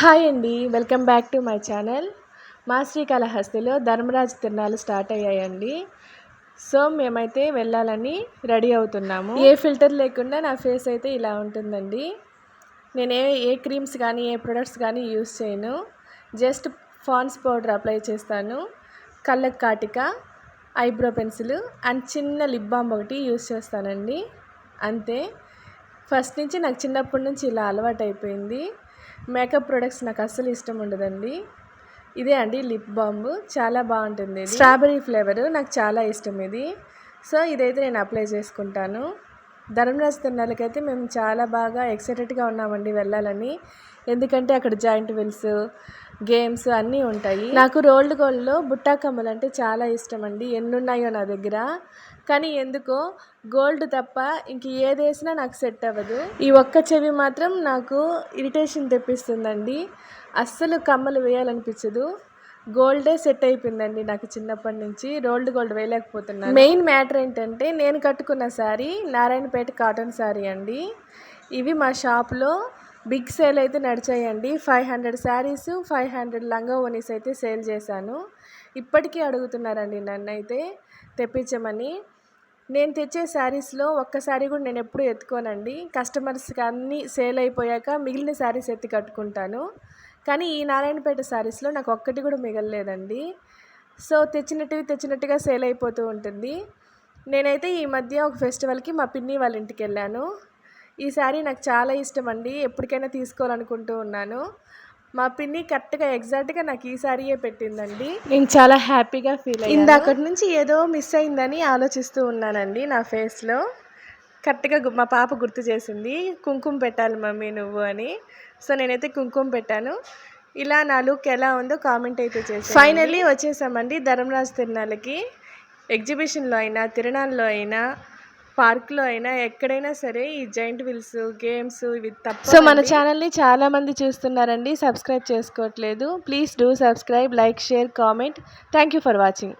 Hi అండి welcome back to my channel. మా శ్రీకాళహస్తిలో ధర్మరాజు తిరణాలు స్టార్ట్ అయ్యాయండి. సో మేమైతే వెళ్ళాలని రెడీ అవుతున్నాము. ఏ ఫిల్టర్ లేకుండా నా ఫేస్ అయితే ఇలా ఉంటుందండి. నేను ఏ ఏ క్రీమ్స్ కానీ ఏ ప్రొడక్ట్స్ కానీ యూస్ చేయను. జస్ట్ ఫాన్స్ పౌడర్ అప్లై చేస్తాను. కళ్ళకు కాటిక ఐబ్రో పెన్సిల్ అండ్ చిన్న లిప్ బామ్ ఒకటి యూస్ చేస్తానండి. అంతే. ఫస్ట్ నుంచి నాకు చిన్నప్పటి నుంచి ఇలా అలవాటు అయిపోయింది మేకప్ ప్రొడక్ట్స్ నాకు అస్సలు ఇష్టం ఉండదండి. ఇదే అండి లిప్ బామ్ చాలా బాగుంటుంది స్ట్రాబెరీ ఫ్లేవర్ నాకు చాలా ఇష్టం ఇది. సో ఇదైతే నేను అప్లై చేసుకుంటాను. ధర్మరాజ్ తిన్నాలకైతే మేము చాలా బాగా ఎక్సైటెడ్గా ఉన్నామండి వెళ్ళాలని. ఎందుకంటే అక్కడ జాయింట్ విల్స్ గేమ్స్ అన్నీ ఉంటాయి. నాకు రోల్డ్ గోల్డ్లో బుట్టా కమ్మలు అంటే చాలా ఇష్టం అండి. ఎన్ని ఉన్నాయో నా దగ్గర. కానీ ఎందుకో గోల్డ్ తప్ప ఇంక ఏది వేసినా నాకు సెట్ అవ్వదు. ఈ ఒక్క చెవి మాత్రం నాకు ఇరిటేషన్ తెప్పిస్తుందండి. అస్సలు కమ్మలు వేయాలనిపించదు. గోల్డే సెట్ అయిపోయిందండి నాకు చిన్నప్పటి నుంచి. రోల్డ్ గోల్డ్ వేయలేకపోతున్నాను. మెయిన్ మ్యాటర్ ఏంటంటే నేను కట్టుకున్న శారీ నారాయణపేట కాటన్ శారీ అండి. ఇవి మా షాప్లో బిగ్ సేల్ అయితే నడిచాయండి. Five hundred saris five hundred లంగా ఓనీస్ అయితే సేల్ చేశాను. ఇప్పటికీ అడుగుతున్నారండి నన్ను అయితే తెప్పించమని. నేను తెచ్చే శారీస్లో ఒక్క శారీ కూడా నేను ఎప్పుడు ఎత్తుకోనండి. కస్టమర్స్కి అన్నీ సేల్ అయిపోయాక మిగిలిన శారీస్ ఎత్తి కట్టుకుంటాను. కానీ ఈ నారాయణపేట శారీస్లో నాకు ఒక్కటి కూడా మిగలలేదండి. సో తెచ్చినట్టువి తెచ్చినట్టుగా సేల్ అయిపోతూ ఉంటుంది. నేనైతే ఈ మధ్య ఒక ఫెస్టివల్కి మా పిన్ని వాళ్ళ ఇంటికి వెళ్ళాను ఈ శారీ నాకు చాలా ఇష్టం అండి ఎప్పటికైనా తీసుకోవాలనుకుంటూ ఉన్నాను. మా పిన్ని కరెక్ట్గా ఎగ్జాక్ట్గా నాకు ఈ సారీయే పెట్టిందండి. నేను చాలా హ్యాపీగా ఫీల్ అయ్యింది అక్కడి నుంచి ఏదో మిస్ అయిందని ఆలోచిస్తూ ఉన్నానండి నా ఫేస్లో. కరెక్ట్గా మా పాప గుర్తు చేసింది కుంకుమ పెట్టాలి మమ్మీ నువ్వు అని. సో నేనైతే కుంకుమ పెట్టాను. ఇలా నా లుక్ ఎలా ఉందో కామెంట్ అయితే చేసి ఫైనల్లీ వచ్చేసామండి ధర్మరాజు తిరునాళ్ళకి. ఎగ్జిబిషన్లో అయినా తిరణాల్లో అయినా పార్క్లో అయినా ఎక్కడైనా సరే ఈ జైంట్ వీల్స్ గేమ్స్ ఇవి తప్ప సో మన ఛానల్ని చాలా మంది చూస్తున్నారండి. సబ్స్క్రైబ్ చేసుకోవట్లేదు. Please do subscribe like share comment. Thank you for watching.